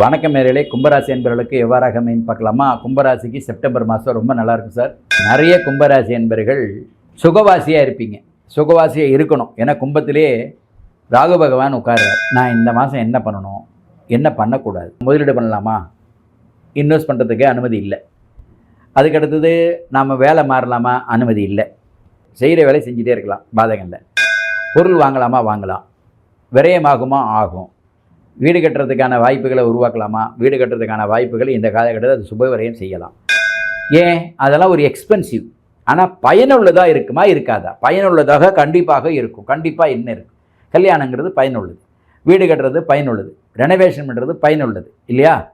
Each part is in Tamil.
வணக்கம் மேலே கும்பராசி என்பவர்களுக்கு எவ்வாறாக அமைன்னு பார்க்கலாமா? கும்பராசிக்கு செப்டம்பர் மாதம் ரொம்ப நல்லா இருக்கும் சார். நிறைய கும்பராசி என்பர்கள் சுகவாசியாக இருப்பீங்க. சுகவாசியாக இருக்கணும். ஏன்னா கும்பத்திலே ராகு பகவான் உட்கார்றார். நான் இந்த மாதம் என்ன பண்ணணும்? என்ன பண்ணக்கூடாது? முதலீடு பண்ணலாமா? இன்வெஸ்ட் பண்ணுறதுக்கு அனுமதி இல்லை. அதுக்கு அடுத்தது நாம் வேலை மாறலாமா? அனுமதி இல்லை. செய்கிற வேலை செஞ்சுட்டே இருக்கலாம். பாதகம் இல்லை பொருள் வாங்கலாமா? வாங்கலாம். விரயமாகுமா? ஆகும். வீடு கட்டுறதுக்கான வாய்ப்புகளை உருவாக்கலாமா? வீடு கட்டுறதுக்கான வாய்ப்புகளை இந்த காலகட்டத்தில் அது சுபவரையும் செய்யலாம். ஏன்? அதெல்லாம் ஒரு எக்ஸ்பென்சிவ் ஆனால் பயனுள்ளதாக இருக்குமா? இருக்காதா? பயனுள்ளதாக கண்டிப்பாக இருக்கும். கண்டிப்பாக என்ன இருக்கும் கல்யாணங்கிறது பயனுள்ளது. வீடு கட்டுறது பயனுள்ளது. ரெனோவேஷன் பண்ணுறது பயனுள்ளது. இல்லையா?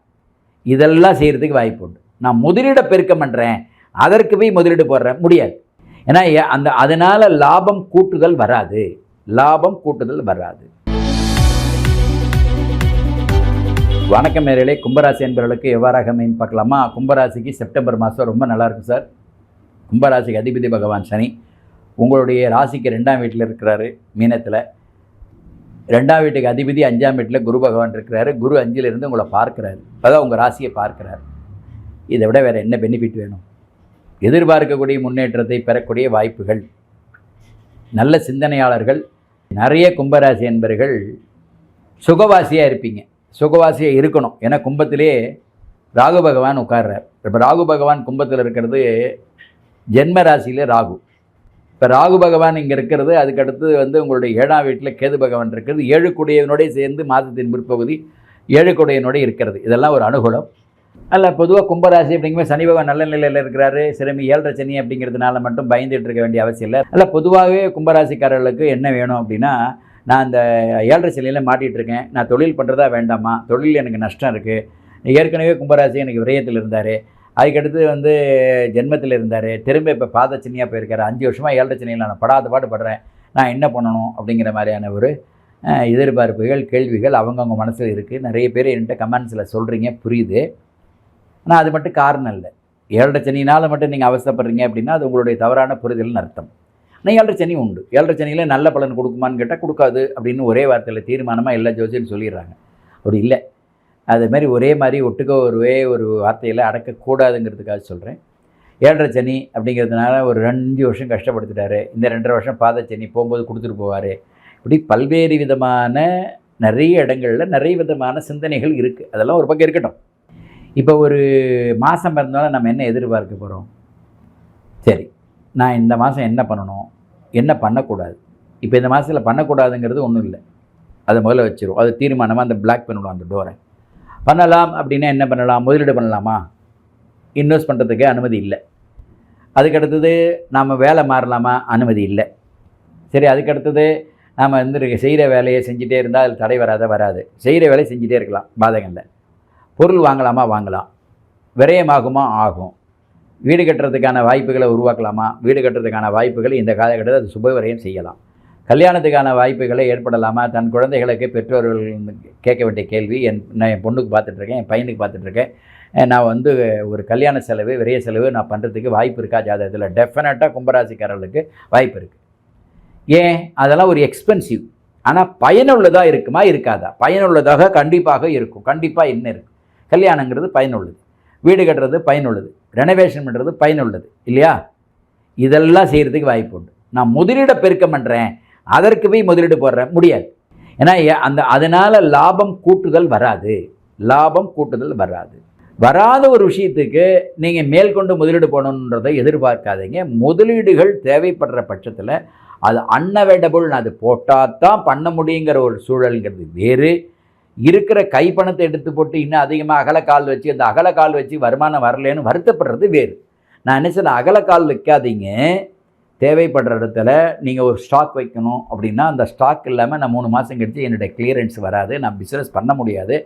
இதெல்லாம் செய்கிறதுக்கு வாய்ப்பு உண்டு. நான் முதலீடை பெருக்கம் பண்ணுறேன் அதற்கு போய் முதலீடு போடுறேன். முடியாது. ஏன்னா அந்த அதனால் லாபம் கூட்டுதல் வராது. லாபம் கூட்டுதல் வராது. வணக்கம் நேர்களே. கும்பராசி என்பவர்களுக்கு எவ்வாறாக மீன் பார்க்கலாமா? கும்பராசிக்கு செப்டம்பர் மாதம் ரொம்ப நல்லாயிருக்கும் சார். கும்பராசிக்கு அதிபதி பகவான் சனி. உங்களுடைய ராசிக்கு ரெண்டாம் வீட்டில் இருக்கிறாரு மீனத்தில். ரெண்டாம் வீட்டுக்கு அதிபதி அஞ்சாம் வீட்டில் குரு பகவான் இருக்கிறாரு. குரு அஞ்சிலிருந்து உங்களை பார்க்குறாரு. அதான் உங்கள் ராசியை பார்க்குறாரு. இதை விட வேறு என்ன பெனிஃபிட் வேணும்? எதிர்பார்க்கக்கூடிய முன்னேற்றத்தை பெறக்கூடிய வாய்ப்புகள். நல்ல சிந்தனையாளர்கள். நிறைய கும்பராசி என்பர்கள் சுகவாசியாக இருப்பீங்க. சுகவாசியாக இருக்கணும். ஏன்னா கும்பத்திலே ராகு பகவான் உட்கார்றார். இப்போ ராகு பகவான் கும்பத்தில் இருக்கிறது ஜென்ம ராசியிலே ராகு. இப்போ ராகு பகவான் இங்கே இருக்கிறது அதுக்கடுத்து வந்து உங்களுடைய ஏழாம் வீட்டில் கேது பகவான் இருக்கிறது. ஏழு குடையனுடைய சேர்ந்து மாதத்தின் பிற்பகுதி ஏழு குடையனுடைய இருக்கிறது. இதெல்லாம் ஒரு அனுகூலம். அல்ல பொதுவாக கும்பராசி அப்படிங்கும்போது சனி பகவான் நல்ல நிலையில் இருக்கிறாரு. சிறுமி ஏழரை சனி அப்படிங்கிறதுனால மட்டும் பயந்துட்டு இருக்க வேண்டிய அவசியம் இல்லை. அல்ல பொதுவாகவே கும்பராசிக்காரர்களுக்கு என்ன வேணும் அப்படின்னா நான் அந்த ஏழரை சனியில் மாட்டிகிட்டு இருக்கேன். நான் தொழில் பண்ணுறதா வேண்டாமா? தொழில் எனக்கு நஷ்டம் இருக்குது ஏற்கனவே கும்பராசி எனக்கு விரயத்தில் இருந்தார். அதுக்கடுத்து வந்து ஜென்மத்தில் இருந்தார். திரும்ப இப்போ பாதச்சனியாக போயிருக்காரு. அஞ்சு வருஷமாக ஏழரை சனியில் நான் படாத பாடு படுறேன். நான் என்ன பண்ணணும் அப்படிங்கிற மாதிரியான ஒரு எதிர்பார்ப்புகள் கேள்விகள் அவங்கவுங்க மனசில் இருக்குது நிறைய பேர் என்கிட்ட கமெண்ட்ஸில் சொல்கிறீங்க புரியுது. ஆனால் அது மட்டும் காரணம் இல்லை. ஏழரை சனினால் மட்டும் நீங்கள் அவசரப்படுறீங்க அப்படின்னா அது உங்களுடைய தவறான புரிதல்னு அர்த்தம். ஆனால் ஏழரை சனி உண்டு. ஏழரை சனியில் நல்ல பலன் கொடுக்குமான்னு கேட்டால் கொடுக்காது அப்படின்னு ஒரே வார்த்தையில் தீர்மானமாக எல்லா ஜோசியன்னு சொல்லிடுறாங்க. அப்படி இல்லை. அதுமாரி மாதிரி ஒரே மாதிரி ஒட்டுக்க ஒருவே ஒரு வார்த்தையில் அடக்கக்கூடாதுங்கிறதுக்காக சொல்கிறேன் ஏழரை சனி அப்படிங்கிறதுனால ஒரு ரெண்டு வருஷம் கஷ்டப்படுத்திட்டாரு. இந்த ரெண்டரை வருஷம் பாத சனி போகும்போது கொடுத்துட்டு போவார். இப்படி பல்வேறு விதமான நிறைய இடங்களில் நிறைய விதமான சிந்தனைகள் இருக்குது அதெல்லாம் ஒரு பக்கம் இருக்கட்டும். இப்போ ஒரு மாதம் இருந்தாலும் நம்ம என்ன எதிர்பார்க்க போகிறோம் சரி. நான் இந்த மாதம் என்ன பண்ணணும்? என்ன பண்ணக்கூடாது? இப்போ இந்த மாதத்தில் பண்ணக்கூடாதுங்கிறது ஒன்றும் இல்லை. அதை முதல்ல வச்சிரும் அது தீர்மானமாக அந்த பிளாக் பண்ணிவிடும் அந்த டோரை பண்ணலாம் அப்படின்னா என்ன பண்ணலாம்? முதலீடு பண்ணலாமா? இன்வெஸ்ட் பண்ணுறதுக்கு அனுமதி இல்லை. அதுக்கடுத்தது நாம் வேலை மாறலாமா? அனுமதி இல்லை. சரி அதுக்கடுத்தது நாம் வந்து செய்கிற வேலையை செஞ்சுட்டே இருந்தால் அதில் தடை வராத வராது. செய்கிற வேலையை செஞ்சுட்டே இருக்கலாம் பாதகம் பொருள் வாங்கலாமா? வாங்கலாம். விரயமாகுமா? ஆகும். வீடு கட்டுறதுக்கான வாய்ப்புகளை உருவாக்கலாமா? வீடு கட்டுறதுக்கான வாய்ப்புகளை இந்த காலகட்டத்தில் அது சுபவரையும் செய்யலாம். கல்யாணத்துக்கான வாய்ப்புகளை ஏற்படலாமா? தன் குழந்தைகளுக்கு பெற்றோர்கள் கேட்க வேண்டிய கேள்வி என் நான் என் பொண்ணுக்கு பார்த்துட்ருக்கேன் என் பையனுக்கு பார்த்துட்ருக்கேன். நான் வந்து ஒரு கல்யாண செலவு விரைய செலவு நான் பண்ணுறதுக்கு வாய்ப்பு இருக்கா? ஜாதகத்தில் டெஃபினட்டாக கும்பராசிக்காரர்களுக்கு வாய்ப்பு இருக்குது ஏன்? அதெல்லாம் ஒரு எக்ஸ்பென்சிவ் ஆனால் பயனுள்ளதாக இருக்குமா? இருக்காதா? பயனுள்ளதாக கண்டிப்பாக இருக்கும். கண்டிப்பாக என்ன இருக்கும் கல்யாணங்கிறது பயனுள்ளது. வீடு கட்டுறது பயனுள்ளது. ரெனோவேஷன் பண்ணுறது பயனுள்ளது இல்லையா? இதெல்லாம் செய்கிறதுக்கு வாய்ப்பு உண்டு. நான் முதலீடை பெருக்கம் பண்ணுறேன் அதற்கு போய் முதலீடு போடுறேன் முடியாது. ஏன்னா ஏ- அந்த அதனால் லாபம் கூட்டுதல் வராது. லாபம் கூட்டுதல் வராது. வராத ஒரு விஷயத்துக்கு நீங்கள் மேற்கொண்டு முதலீடு போகணுன்றதை எதிர்பார்க்காதீங்க. முதலீடுகள் தேவைப்படுற பட்சத்தில் அது அன்அவைடபுள் அது போட்டால் தான் பண்ண முடியுங்கிற ஒரு சூழல்ங்கிறது வேறு. இருக்கிற கைப்பணத்தை எடுத்து போட்டு இன்னும் அதிகமாக அகலக்கால் வச்சு அந்த அகலக்கால் வச்சு வருமானம் வரலேன்னு வருத்தப்படுறது வேறு. நான் என்ன சொல்ல அகலக்கால் வைக்காதீங்க. தேவைப்படுற இடத்துல நீங்கள் ஒரு ஸ்டாக் வைக்கணும் அப்படின்னா அந்த ஸ்டாக் இல்லாமல் நான் மூணு மாதம் கழிச்சு என்னுடைய கிளியரன்ஸ் வராது. நான் பிஸ்னஸ் பண்ண முடியாது.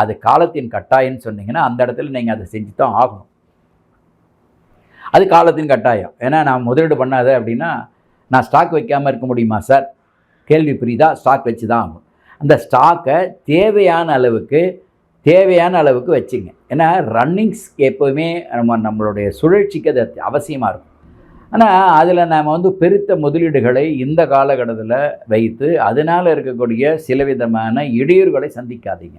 அது காலத்தின் கட்டாயம்னு சொன்னீங்கன்னா அந்த இடத்துல நீங்கள் அதை செஞ்சு தான் ஆகணும். அது காலத்தின் கட்டாயம். ஏன்னா நான் முதலீடு பண்ணாத அப்படின்னா நான் ஸ்டாக் வைக்காமல் இருக்க முடியுமா சார் கேள்வி புரியுதா ஸ்டாக் வச்சு தான் ஆகும் அந்த ஸ்டாக்கை தேவையான அளவுக்கு தேவையான அளவுக்கு வச்சுங்க. ஏன்னா ரன்னிங்ஸ் எப்போவுமே நம்ம நம்மளுடைய சுழற்சிக்கு அது அவசியமாக இருக்கும். ஆனால் அதில் நாம் வந்து பெருத்த முதலீடுகளை இந்த காலகட்டத்தில் வைத்து அதனால் இருக்கக்கூடிய சில விதமான இடையூறுகளை சந்திக்காதீங்க.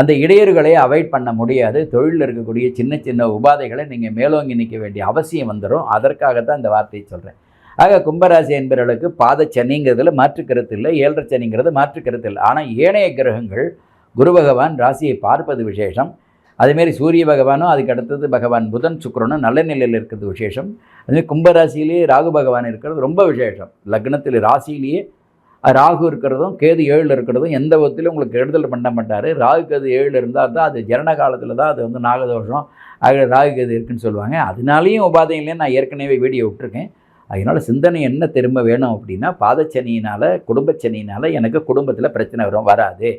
அந்த இடையூறுகளை அவாய்ட் பண்ண முடியாது. தொழிலில் இருக்கக்கூடிய சின்ன சின்ன உபாதைகளை நீங்கள் மேலோங்கி நிற்க வேண்டிய அவசியம் வந்துடும் அதற்காகத்தான் இந்த வார்த்தையை சொல்கிறேன் ஆக கும்பராசி என்பவர்களுக்கு பாதச்சனிங்கிறதுல மாற்று கருத்து இல்லை ஏழரை சனிங்கிறது மாற்று கருத்து இல்லை. ஆனால் ஏனைய கிரகங்கள் குரு பகவான் ராசியை பார்ப்பது விசேஷம். அதேமாரி சூரிய பகவானும் அதுக்கு அடுத்தது பகவான் புதன் சுக்கரனும் நல்ல நிலையில் இருக்கிறது விசேஷம். அதுமாதிரி கும்பராசியிலேயே ராகு பகவான் இருக்கிறது ரொம்ப விசேஷம். லக்னத்தில் ராசியிலேயே ராகு இருக்கிறதும் கேது ஏழில் இருக்கிறதும் எந்த விதத்திலும் உங்களுக்கு கெடுதல் பண்ண மாட்டார். ராகு கேது ஏழில் இருந்தால் தான் அது ஜனன காலத்தில் தான் அது வந்து நாகதோஷம். ஆக ராகு கேது இருக்குன்னு சொல்லுவாங்க. அதனாலேயும் உபாதைகளையும் நான் ஏற்கனவே வீடியோ விட்டுருக்கேன். அதனால் சிந்தனை என்ன திரும்ப வேணும் அப்படின்னா பாதச்சனியினால் குடும்பச்சனியினால் எனக்கு குடும்பத்தில் பிரச்சனை வரும் வராது.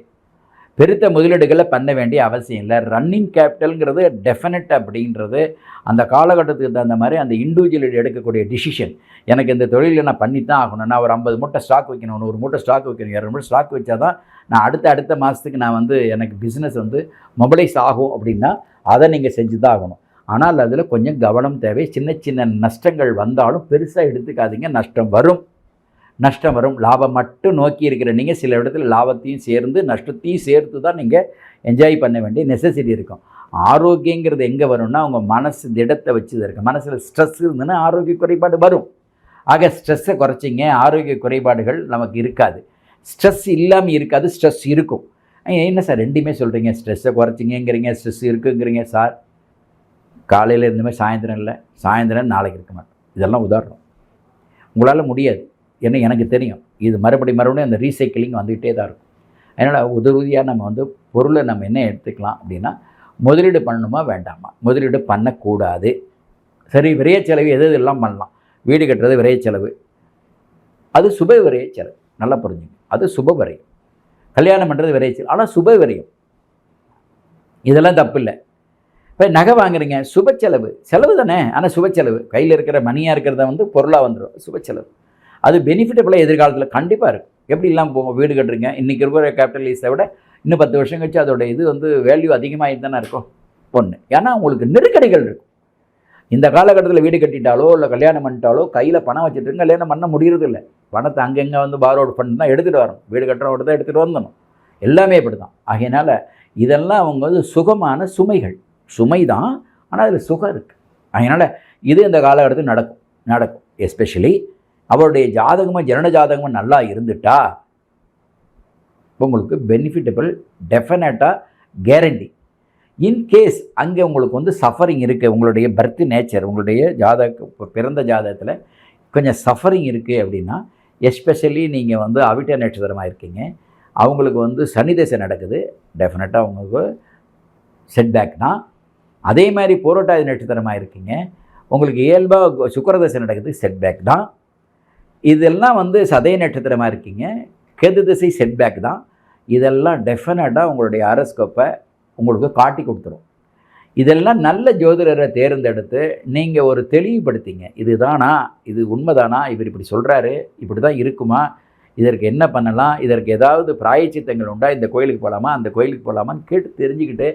பெருத்த முதலீடுகளை பண்ண வேண்டிய அவசியம் இல்லை. ரன்னிங் கேபிட்டலுங்கிறது டெஃபினட் அப்படின்றது அந்த காலகட்டத்துக்கு தகுந்த மாதிரி அந்த இண்டிவிஜுவல் எடுக்கக்கூடிய டிசிஷன் எனக்கு இந்த தொழிலில் நான் பண்ணி தான் ஆகணும். நான் ஒரு ஐம்பது மூட்டை ஸ்டாக் வைக்கணும் நூறு மூட்டை ஸ்டாக் வைக்கணும் இரநூறு மூட்டை ஸ்டாக் வச்சா தான் நான் அடுத்த அடுத்த மாதத்துக்கு நான் வந்து எனக்கு பிஸ்னஸ் வந்து மொபைலைஸ் ஆகும் அப்படின்னா அதை நீங்கள் செஞ்சு தான் ஆகணும். ஆனால் அதில் கொஞ்சம் கவனம் தேவை. சின்ன சின்ன நஷ்டங்கள் வந்தாலும் பெருசாக எடுத்துக்காதீங்க. நஷ்டம் வரும். நஷ்டம் வரும். லாபம் மட்டும் நோக்கி இருக்கிற நீங்கள் சில இடத்துல லாபத்தையும் சேர்ந்து நஷ்டத்தையும் சேர்த்து தான் நீங்கள் என்ஜாய் பண்ண வேண்டிய நெசசிட்டி இருக்கும். ஆரோக்கியங்கிறது எங்கே வரும்னா உங்கள் மனசு திடத்தை வச்சு தான் இருக்குது மனசில் ஸ்ட்ரெஸ் இருந்ததுன்னா ஆரோக்கிய குறைபாடு வரும். ஆக ஸ்ட்ரெஸ்ஸை குறைச்சிங்க. ஆரோக்கிய குறைபாடுகள் நமக்கு இருக்காது. ஸ்ட்ரெஸ் இல்லாமல் இருக்காது. ஸ்ட்ரெஸ் இருக்கும். என்ன சார்? ரெண்டுமே சொல்கிறீங்க ஸ்ட்ரெஸ்ஸை குறைச்சிங்கிறீங்க ஸ்ட்ரெஸ் இருக்குங்கிறீங்க. சார் காலையில் இருந்துமே சாயந்தரம் இல்லை. சாயந்தரம் நாளைக்கு இருக்க மாட்டோம். இதெல்லாம் உதாரணம். உங்களால் முடியாது. ஏன்னா எனக்கு தெரியும். இது மறுபடி மறுபடியும் அந்த ரீசைக்கிளிங் வந்துகிட்டே தான் இருக்கும். அதனால் உதவியாக நம்ம வந்து பொருளை நம்ம என்ன எடுத்துக்கலாம் அப்படின்னா முதலீடு பண்ணணுமா வேண்டாமா? முதலீடு பண்ணக்கூடாது. சரி விரைய செலவு எது எல்லாம் பண்ணலாம். வீடு கட்டுறது விரைய செலவு. அது சுப விரைய செலவு. நல்லா புரிஞ்சுங்க. அது சுப விரையும் கல்யாணம் பண்ணுறது விரைய செலவு. ஆனால் சுப விரையும் இதெல்லாம் தப்பு இல்லை இப்போ நகை வாங்குறீங்க சுப செலவு. செலவு தானே ஆனால் சுப செலவு. கையில் இருக்கிற மணியாக இருக்கிறத வந்து பொருளாக வந்துடும் சுப செலவு. அது பெனிஃபிட்டபுளாக எதிர்காலத்தில் கண்டிப்பாக இருக்கும். எப்படி இல்லாமல் போங்க வீடு கட்டுறீங்க இன்றைக்கி இருக்கிற கேபிட்டலிஸ்ட்டை விட இன்னும் பத்து வருஷம் கழிச்சு அதோட இது வந்து வேல்யூ அதிகமாக தானே இருக்கும் ஒன்று ஏன்னா உங்களுக்கு நெருக்கடிகள் இருக்கும். இந்த காலகட்டத்தில் வீடு கட்டிட்டாலோ இல்லை கல்யாணம் பண்ணிட்டாலோ கையில் பணம் வச்சுட்டு கல்யாணம் பண்ண முடியறது இல்லை. பணத்தை அங்கங்கே வந்து பாரோடு ஃபண்ட் தான் எடுத்துகிட்டு வரணும். வீடு கட்டுறவோட தான் எடுத்துகிட்டு வந்துடணும். எல்லாமே இப்படி தான் ஆகையினால இதெல்லாம் அவங்க வந்து சுகமான சுமைகள். சுமை தான் ஆனால் அதில் சுகம் இருக்குது அதனால் இது இந்த காலகட்டத்தில் நடக்கும் நடக்கும். எஸ்பெஷலி அவருடைய ஜாதகமும் ஜனன ஜாதகமும் நல்லா இருந்துட்டா உங்களுக்கு பெனிஃபிட்டபிள் டெஃபினட்டாக கேரண்டி இன்கேஸ் அங்கே உங்களுக்கு வந்து சஃபரிங் இருக்குது உங்களுடைய பர்த் நேச்சர் உங்களுடைய ஜாதக பிறந்த ஜாதகத்தில் கொஞ்சம் சஃபரிங் இருக்குது அப்படின்னா எஸ்பெஷலி நீங்கள் வந்து அவிட்ட நட்சத்திரமாக இருக்கீங்க அவங்களுக்கு வந்து சனி தசை நடக்குது டெஃபினட்டாக அவங்களுக்கு செட்பேக் தான். அதே மாதிரி போரோட்டாதி நட்சத்திரமாக இருக்கீங்க. உங்களுக்கு இயல்பாக சுக்கரதசை நடக்குது செட்பேக் தான். இதெல்லாம் வந்து சதய நட்சத்திரமாக இருக்கீங்க. கெது திசை செட்பேக் தான். இதெல்லாம் டெஃபினட்டாக உங்களுடைய அரஸ்கோப்பை உங்களுக்கு காட்டி கொடுத்துரும். இதெல்லாம் நல்ல ஜோதிடரை தேர்ந்தெடுத்து நீங்கள் ஒரு தெளிவுபடுத்திங்க. இதுதானா? இது உண்மைதானா? இவர் இப்படி சொல்கிறாரு இப்படி தான் இருக்குமா? இதற்கு என்ன பண்ணலாம்? இதற்கு ஏதாவது பிராயச்சித்தங்கள் உண்டா? இந்த கோயிலுக்கு போகலாமா அந்த கோயிலுக்கு போகலாமான்னு கேட்டு தெரிஞ்சுக்கிட்டு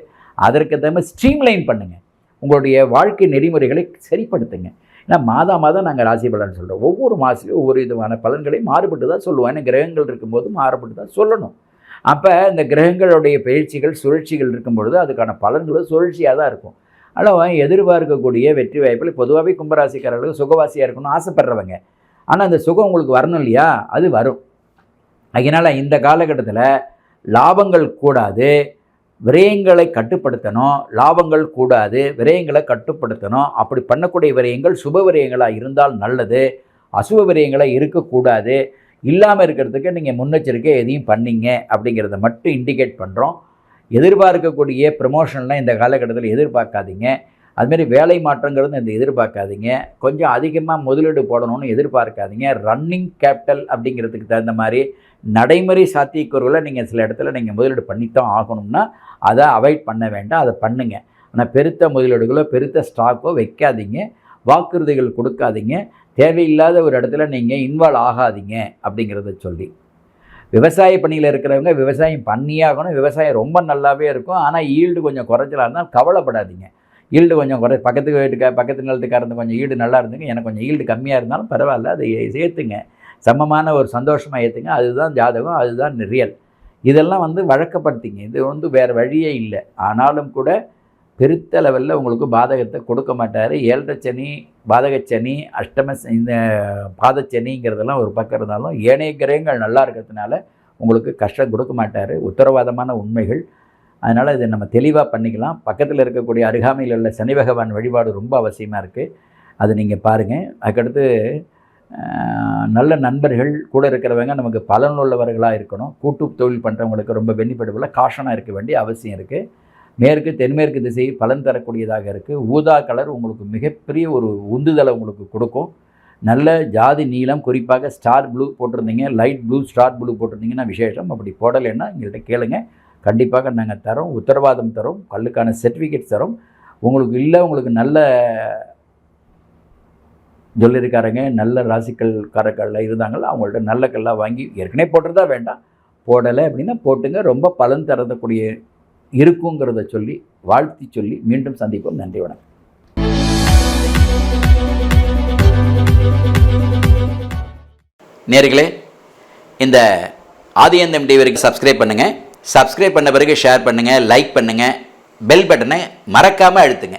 அதற்கு தகுந்த ஸ்ட்ரீம்லைன் பண்ணுங்கள் உங்களுடைய வாழ்க்கை நெறிமுறைகளை சரிப்படுத்துங்க. ஏன்னா மாதா மாதம் நாங்கள் ராசி பலன் சொல்கிறோம் ஒவ்வொரு மாதத்துலையும் ஒவ்வொரு விதமான பலன்களையும் மாறுபட்டு தான் சொல்லுவோம். ஏன்னா கிரகங்கள் இருக்கும்போது மாறுபட்டு தான் சொல்லணும். அப்போ இந்த கிரகங்களுடைய பயிற்சிகள் சுழற்சிகள் இருக்கும் பொழுது அதுக்கான பலன்களும் சுழற்சியாக தான் இருக்கும். ஆனால் எதிர்பார்க்கக்கூடிய வெற்றி வாய்ப்பில் பொதுவாகவே கும்பராசிக்காரர்களுக்கு சுகவாசியாக இருக்கணும்னு ஆசைப்படுறவங்க. ஆனால் அந்த சுகம் உங்களுக்கு வரணும் இல்லையா? அது வரும். அதனால் இந்த காலகட்டத்தில் லாபங்கள் கூடாது. விரயங்களை கட்டுப்படுத்தணும் லாபங்கள் கூடாது விரயங்களை கட்டுப்படுத்தணும். அப்படி பண்ணக்கூடிய விரயங்கள் சுப விரயங்களாக இருந்தால் நல்லது. அசுப விரயங்களாக இருக்கக்கூடாது. இல்லாமல் இருக்கிறதுக்கு நீங்கள் முன்னெச்சரிக்கை எதையும் பண்ணீங்க அப்படிங்கிறத மட்டும் இண்டிகேட் பண்ணுறோம் எதிர்பார்க்கக்கூடிய ப்ரமோஷன்லாம் இந்த காலகட்டத்தில் எதிர்பார்க்காதீங்க. அதுமாரி வேலை மாற்றங்கிறது இந்த எதிர்பார்க்காதீங்க. கொஞ்சம் அதிகமாக முதலீடு போடணும்னு எதிர்பார்க்காதீங்க. ரன்னிங் கேபிட்டல் அப்படிங்கிறதுக்கு தகுந்த மாதிரி நடைமுறை சாத்தியக்கூறுகளை நீங்கள் சில இடத்துல நீங்கள் முதலீடு பண்ணித்தான் ஆகணும்னா அதை அவாய்ட் பண்ண வேண்டாம் அதை பண்ணுங்க. ஆனால் பெருத்த முதலீடுகளோ பெருத்த ஸ்டாக்கோ வைக்காதீங்க. வாக்குறுதிகள் கொடுக்காதீங்க. தேவையில்லாத ஒரு இடத்துல நீங்கள் இன்வால்வ் ஆகாதீங்க அப்படிங்கிறத சொல்லி. விவசாய பணியில் இருக்கிறவங்க விவசாயம் பண்ணியாகணும் விவசாயம் ரொம்ப நல்லாவே இருக்கும். ஆனால் ஈல்டு கொஞ்சம் குறைச்சலாக இருந்தால் கவலைப்படாதீங்க. ஈல்டு கொஞ்சம் குறை பக்கத்து வீட்டுக்கா பக்கத்து நிலத்துக்காரந்து கொஞ்சம் ஈடு நல்லா இருந்துங்க. எனக்கு கொஞ்சம் ஈல்டு கம்மியாக இருந்தாலும் பரவாயில்ல அதை சேர்த்துங்க. சமமான ஒரு சந்தோஷமாக ஏற்றுங்க அதுதான் ஜாதகம் அதுதான் ரியல். இதெல்லாம் வந்து வழக்கப்படுத்திங்க. இது வந்து வேறு வழியே இல்லை. ஆனாலும் கூட பெருத்த லெவலில் உங்களுக்கு பாதகத்தை கொடுக்க மாட்டார். ஏழரை பாதகச்சனி அஷ்டம இந்த பாதச்சனிங்கிறதெல்லாம் ஒரு பக்கம் இருந்தாலும் ஏனைய கிரகங்கள் நல்லா இருக்கிறதுனால உங்களுக்கு கஷ்டம் கொடுக்க மாட்டார். உத்தரவாதமான உண்மைகள். அதனால் இதை நம்ம தெளிவாக பண்ணிக்கலாம். பக்கத்தில் இருக்கக்கூடிய அருகாமையில் உள்ள சனி பகவான் வழிபாடு ரொம்ப அவசியமாக இருக்குது அது நீங்கள் பாருங்கள் அதுக்கடுத்து நல்ல நண்பர்கள் கூட இருக்கிறவங்க நமக்கு பலனுள்ளவர்களாக இருக்கணும். கூட்டு தொழில் பண்ணுறவங்களுக்கு ரொம்ப பெனிஃபிட்டபுளாக காஷனாக இருக்க வேண்டிய அவசியம் இருக்குது மேற்கு தென்மேற்கு திசை பலன் தரக்கூடியதாக இருக்குது ஊதா கலர் உங்களுக்கு மிகப்பெரிய ஒரு உந்துதலை உங்களுக்கு கொடுக்கும். நல்ல ஜாதி நீளம் குறிப்பாக ஸ்டார் ப்ளூ போட்டிருந்தீங்க லைட் ப்ளூ ஸ்டார் ப்ளூ போட்டிருந்தீங்கன்னா விசேஷம். அப்படி போடலைன்னா எங்கள்கிட்ட கேளுங்க. கண்டிப்பாக நாங்கள் தரோம் உத்தரவாதம் தரோம் கல்லுக்கான சர்டிஃபிகேட் தரோம். உங்களுக்கு இல்லை உங்களுக்கு நல்ல ஜுவல்லரிக்காரங்க நல்ல ராசிக்கல் இருந்தாங்களோ அவங்கள்ட்ட நல்ல கல்லாக வாங்கி ஏற்கனவே போட்டுறதா வேண்டாம். போடலை அப்படின்னா போட்டுங்க ரொம்ப பலன் தரக்கூடிய இருக்குங்கிறத சொல்லி வாழ்த்தி சொல்லி மீண்டும் சந்திப்போம். நன்றி வணக்கம். நேர்களே இந்த ஆதியந்தம் டிவிக்கு சப்ஸ்கிரைப் பண்ணுங்கள் சப்ஸ்கிரைப் பண்ண பிறகு ஷேர் பண்ணுங்கள் லைக் பண்ணுங்கள் பெல் பட்டனை மறக்காமல் அழுத்துங்க.